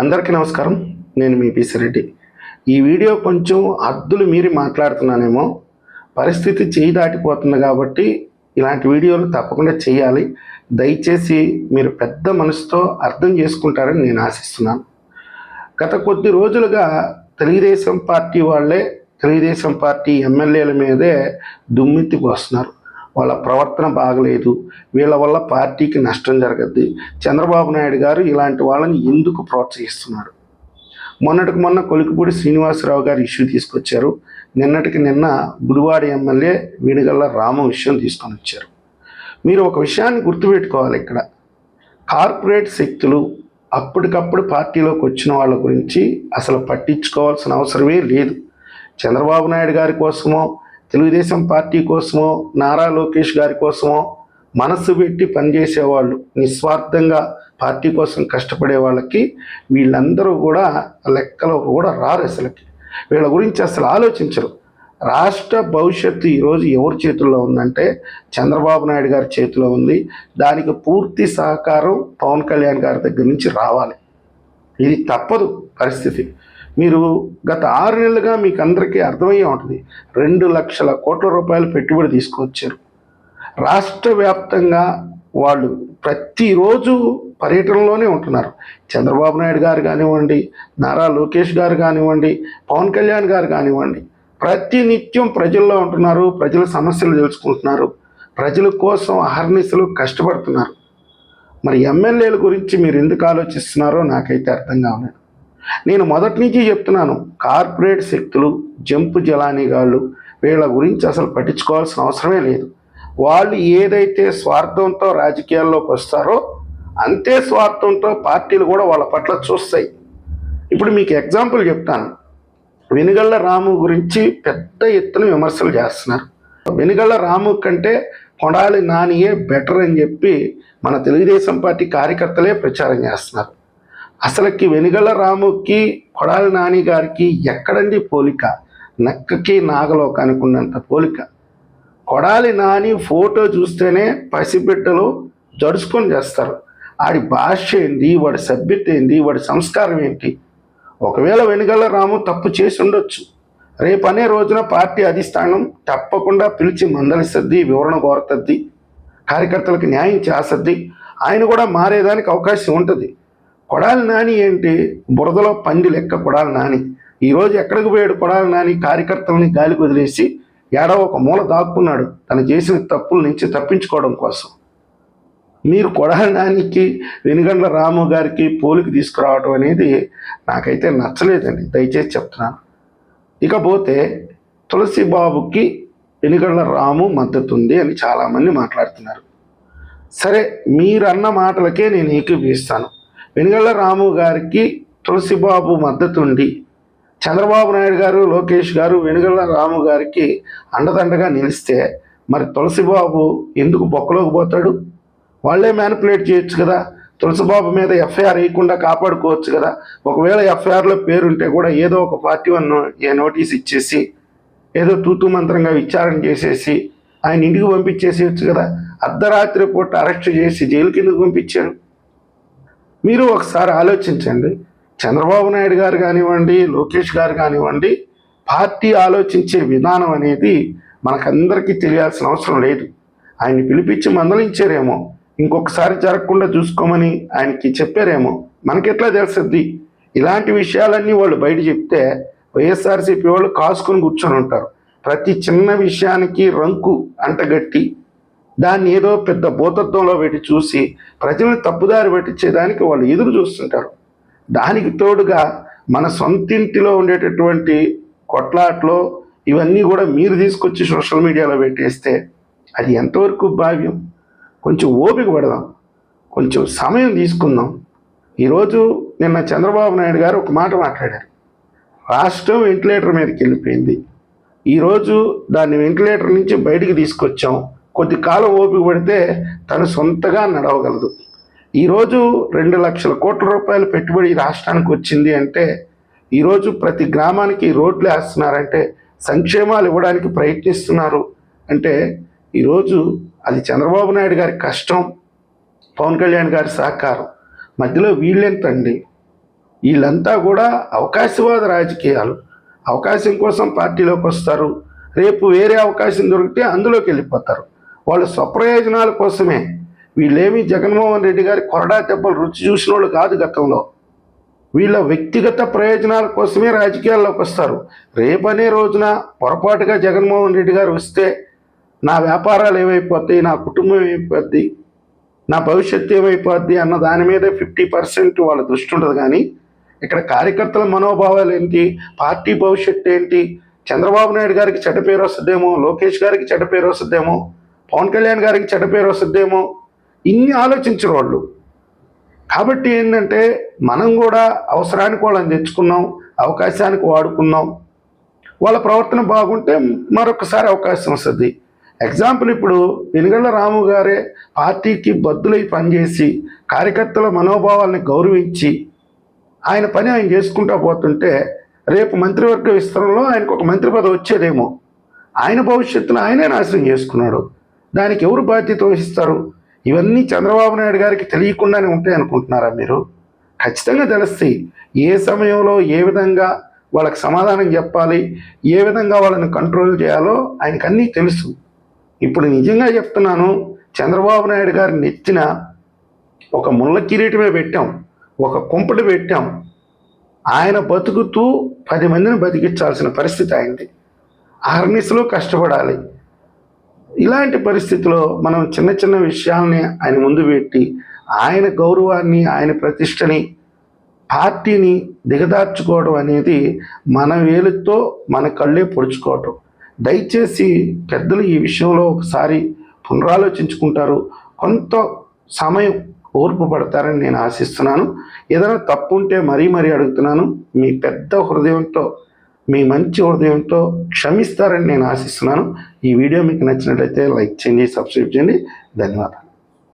అందరికీ నమస్కారం. నేను మీ పిసిరెడ్డి ఈ వీడియో కొంచెం అద్దులు మీరి మాట్లాడుతున్నానేమో. పరిస్థితి చేయి దాటిపోతుంది కాబట్టి ఇలాంటి వీడియోలు తప్పకుండా చేయాలి. దయచేసి మీరు పెద్ద మనసుతో అర్థం చేసుకుంటారని నేను ఆశిస్తున్నాను. గత కొద్ది రోజులుగా తెలుగుదేశం పార్టీ వాళ్ళే తెలుగుదేశం పార్టీ ఎమ్మెల్యేల మీదే దుమ్మెత్తికి వస్తున్నారు వాళ్ళ ప్రవర్తన బాగలేదు. వీళ్ళ వల్ల పార్టీకి నష్టం జరగద్ది. చంద్రబాబు నాయుడు గారు ఇలాంటి వాళ్ళని ఎందుకు ప్రోత్సహిస్తున్నారు? మొన్నటికి మొన్న కొలికిపూడి శ్రీనివాసరావు గారు ఇష్యూ తీసుకొచ్చారు. నిన్నటికి నిన్న గుడివాడ ఎమ్మెల్యే వినుగల్ల రామ విషయం తీసుకొని వచ్చారు. మీరు ఒక విషయాన్ని గుర్తుపెట్టుకోవాలి ఇక్కడ. కార్పొరేట్ శక్తులు అప్పటికప్పుడు పార్టీలోకి వచ్చిన వాళ్ళ గురించి అసలు పట్టించుకోవాల్సిన అవసరమే లేదు. చంద్రబాబు నాయుడు గారి కోసమో తెలుగుదేశం పార్టీ కోసమో నారా లోకేష్ గారి కోసమో మనసు పెట్టి పనిచేసేవాళ్ళు నిస్వార్థంగా పార్టీ కోసం కష్టపడే వాళ్ళకి వీళ్ళందరూ కూడా లెక్కలో కూడా రారు అసలుకి. వీళ్ళ గురించి అసలు ఆలోచించరు. రాష్ట్ర భవిష్యత్తు ఈరోజు ఎవరి చేతుల్లో ఉందంటే చంద్రబాబు నాయుడు గారి చేతిలో ఉంది. దానికి పూర్తి సహకారం పవన్ కళ్యాణ్ గారి దగ్గర నుంచి రావాలి. ఇది తప్పదు పరిస్థితి. మీరు గత ఆరు నెలలుగా మీకు అందరికీ అర్థమయ్యే ఉంటుంది. రెండు లక్షల కోట్ల రూపాయలు పెట్టుబడి తీసుకొచ్చారు. రాష్ట్ర వ్యాప్తంగా వాళ్ళు ప్రతిరోజు పర్యటనలోనే ఉంటున్నారు. చంద్రబాబు నాయుడు గారు కానివ్వండి నారా లోకేష్ గారు కానివ్వండి పవన్ కళ్యాణ్ గారు కానివ్వండి ప్రతినిత్యం ప్రజల్లో ఉంటున్నారు ప్రజల సమస్యలు తెలుసుకుంటున్నారు ప్రజల కోసం అహర్నిశలు కష్టపడుతున్నారు. మరి ఎమ్మెల్యేల గురించి మీరు ఎందుకు ఆలోచిస్తున్నారో నాకైతే అర్థం కావలేదు నేను మొదటి నుంచి చెప్తున్నాను కార్పొరేట్ శక్తులు జంపు జలానిగాళ్ళు వీళ్ళ గురించి అసలు పట్టించుకోవాల్సిన అవసరమే లేదు. వాళ్ళు ఏదైతే స్వార్థంతో రాజకీయాల్లోకి వస్తారో అంతే స్వార్థంతో పార్టీలు కూడా వాళ్ళ పట్ల చూస్తాయి. ఇప్పుడు మీకు ఎగ్జాంపుల్ చెప్తాను. వెనుగళ్ళ రాము గురించి పెద్ద ఎత్తున విమర్శలు చేస్తున్నారు. వెనుగళ్ళ రాము కంటే కొడాలి నానియే బెటర్ అని చెప్పి మన తెలుగుదేశం పార్టీ కార్యకర్తలే ప్రచారం చేస్తున్నారు. అసలుకి వెనుగల రాముకి కొడాలి నాని గారికి ఎక్కడండి పోలిక? నక్కకి నాగలోకానికి ఉన్నంత పోలిక. కొడాలి నాని ఫోటో చూస్తేనే పసిబిడ్డలు జడుచుకొని చేస్తారు. ఆడి భాష ఏంటి? వాడి సభ్యత ఏంటి? వాడి సంస్కారం ఏంటి? ఒకవేళ వెనుగల రాము తప్పు చేసి ఉండొచ్చు. రేపు అనే రోజున పార్టీ అధిష్టానం తప్పకుండా పిలిచి మందలిస్తుంది వివరణ కోరుతుంది కార్యకర్తలకు న్యాయం చేస్తుంది ఆయన కూడా మారేదానికి అవకాశం ఉంటుంది. కొడాలి నాని ఏంటి? బురదలో పంది లెక్క కొడాలి నాని. ఈరోజు ఎక్కడికి పోయాడు కొడాలి నాని? కార్యకర్తలని గాలికి వదిలేసి ఏడో ఒక మూల దాక్కున్నాడు. తను చేసిన తప్పుల నుంచి తప్పించుకోవడం కోసం. మీరు కొడాలి నానికి వెనుగండ్ల రాము గారికి పోలికి తీసుకురావడం అనేది నాకైతే నచ్చలేదండి. దయచేసి చెప్తున్నాను. ఇకపోతే తులసి బాబుకి వెనుగండ్ల రాము మద్దతు ఉంది అని చాలామంది మాట్లాడుతున్నారు. సరే మీరన్న మాటలకే నేను ఏకీపిస్తాను వెనుగళ్ళ రాము గారికి తులసిబాబు మద్దతు ఉండి చంద్రబాబు నాయుడు గారు లోకేష్ గారు వెనుగళ్ళ రాము గారికి అండదండగా నిలిస్తే మరి తులసిబాబు ఎందుకు బొక్కలోకి పోతాడు? వాళ్ళే మ్యానిపులేట్ చేయొచ్చు కదా. తులసిబాబు మీద ఎఫ్ఐఆర్ వేయకుండా కాపాడుకోవచ్చు కదా. ఒకవేళ ఎఫ్ఐఆర్లో పేరుంటే కూడా ఏదో ఒక పార్టీ వన్ ఏ నోటీస్ ఇచ్చేసి ఏదో తూతూ మంత్రంగా విచారణ చేసేసి ఆయన ఇంటికి పంపించేసేయచ్చు కదా. అర్ధరాత్రి పూట అరెస్ట్ చేసి జైలు కిందకు పంపించాడు. మీరు ఒకసారి ఆలోచించండి. చంద్రబాబు నాయుడు గారు కానివ్వండి లోకేష్ గారు కానివ్వండి పార్టీ ఆలోచించే విధానం అనేది మనకందరికీ తెలియాల్సిన అవసరం లేదు. ఆయన్ని పిలిపించి మందలించారేమో ఇంకొకసారి జరగకుండా చూసుకోమని ఆయనకి చెప్పారేమో మనకెట్లా తెలుస్తుంది ఇలాంటి విషయాలన్నీ వాళ్ళు బయట చెప్తే వైఎస్ఆర్సీపీ వాళ్ళు కాసుకొని కూర్చొని ఉంటారు. ప్రతి చిన్న విషయానికి రంకు అంటగట్టి దాన్ని ఏదో పెద్ద భూతత్వంలో పెట్టి చూసి ప్రజల్ని తప్పుదారి పెట్టించేదానికి వాళ్ళు ఎదురు చూస్తుంటారు. దానికి తోడుగా మన సొంతింటిలో ఉండేటటువంటి కొట్లాట్లో ఇవన్నీ కూడా మీరు తీసుకొచ్చి సోషల్ మీడియాలో పెట్టేస్తే అది ఎంతవరకు భావ్యం? కొంచెం ఓపిక పడదాం. కొంచెం సమయం తీసుకుందాం. ఈరోజు నిన్న చంద్రబాబు నాయుడు గారు ఒక మాట మాట్లాడారు. రాష్ట్రం వెంటిలేటర్ మీదకి వెళ్ళిపోయింది. ఈరోజు దాన్ని వెంటిలేటర్ నుంచి బయటికి తీసుకొచ్చాం. కొద్ది కాలం ఓపిక పడితే తను సొంతగా నడవగలదు. ఈరోజు రెండు లక్షల కోట్ల రూపాయల పెట్టుబడి రాష్ట్రానికి వచ్చింది అంటే ఈరోజు ప్రతి గ్రామానికి రోడ్లు వేస్తున్నారంటే సంక్షేమాలు ఇవ్వడానికి ప్రయత్నిస్తున్నారు అంటే ఈరోజు అది చంద్రబాబు నాయుడు గారి కష్టం పవన్ కళ్యాణ్ గారి సహకారం. మధ్యలో వీళ్ళెంతండి? వీళ్ళంతా కూడా అవకాశవాద రాజకీయాలు. అవకాశం కోసం పార్టీలోకి వస్తారు. రేపు వేరే అవకాశం దొరికితే అందులోకి వెళ్ళిపోతారు. వాళ్ళ స్వప్రయోజనాల కోసమే. వీళ్ళేమి జగన్మోహన్ రెడ్డి గారి కొరడా దెబ్బలు రుచి చూసిన వాళ్ళు కాదు గతంలో. వీళ్ళ వ్యక్తిగత ప్రయోజనాల కోసమే రాజకీయాల్లోకి వస్తారు. రేపనే రోజున పొరపాటుగా జగన్మోహన్ రెడ్డి గారు వస్తే నా వ్యాపారాలు ఏమైపోతాయి నా కుటుంబం ఏమైపోద్ది నా భవిష్యత్తు ఏమైపోద్ది అన్న దాని మీద ఫిఫ్టీ పర్సెంట్ వాళ్ళ దృష్టి ఉండదు. కానీ ఇక్కడ కార్యకర్తల మనోభావాలు ఏంటి పార్టీ భవిష్యత్తు ఏంటి చంద్రబాబు నాయుడు గారికి చెడ్డ పేరు వస్తుందేమో లోకేష్ గారికి చెడ్డ పేరు వస్తుందేమో పవన్ కళ్యాణ్ గారికి చెడ్డ పేరు వస్తుందేమో? ఇన్ని ఆలోచించరు వాళ్ళు. కాబట్టి ఏంటంటే మనం కూడా అవసరానికి వాళ్ళని తెచ్చుకున్నాం అవకాశానికి వాడుకున్నాం. వాళ్ళ ప్రవర్తన బాగుంటే మరొకసారి అవకాశం వస్తుంది. ఎగ్జాంపుల్ ఇప్పుడు వెనుగళ్ళ రాము గారే పార్టీకి బద్దులై పనిచేసి కార్యకర్తల మనోభావాల్ని గౌరవించి ఆయన పని ఆయన చేసుకుంటా పోతుంటే రేపు మంత్రివర్గ విస్తరణలో ఆయనకు ఒక మంత్రి పదవి వచ్చేదేమో. ఆయన భవిష్యత్తును ఆయనే నాశనం చేసుకున్నాడు. దానికి ఎవరు బాధ్యత వహిస్తారు? ఇవన్నీ చంద్రబాబు నాయుడు గారికి తెలియకుండానే ఉంటాయి అనుకుంటున్నారా మీరు? ఖచ్చితంగా తెలుస్తాయి. ఏ సమయంలో ఏ విధంగా వాళ్ళకి సమాధానం చెప్పాలి ఏ విధంగా వాళ్ళని కంట్రోల్ చేయాలో ఆయనకు అన్నీ తెలుసు. ఇప్పుడు నిజంగా చెప్తున్నాను చంద్రబాబు నాయుడు గారి నెత్తిన ఒక ముళ్ళ కిరీటమే పెట్టాం ఒక కుంపటి పెట్టాం. ఆయన బతుకుతూ పది మందిని బతికించాల్సిన పరిస్థితి అయింది ఆర్నిస్లో కష్టపడాలి. ఇలాంటి పరిస్థితిలో మనం చిన్న చిన్న విషయాల్ని ఆయన ముందు పెట్టి ఆయన గౌరవాన్ని ఆయన ప్రతిష్టని పార్టీని దిగదార్చుకోవడం అనేది మన వేలుతో మన కళ్ళే పొడుచుకోవటం. దయచేసి పెద్దలు ఈ విషయంలో ఒకసారి పునరాలోచించుకుంటారు. కొంత సమయం ఓర్పు పడతారని నేను ఆశిస్తున్నాను. ఏదైనా తప్పు ఉంటే మరీ మరీ అడుగుతున్నాను. మీ పెద్ద హృదయంతో మీ మంచి హృదయంతో క్షమిస్తారని నేను ఆశిస్తున్నాను. ఈ వీడియో మీకు నచ్చినట్లయితే లైక్ చేయండి సబ్స్క్రైబ్ చేయండి. ధన్యవాదాలు.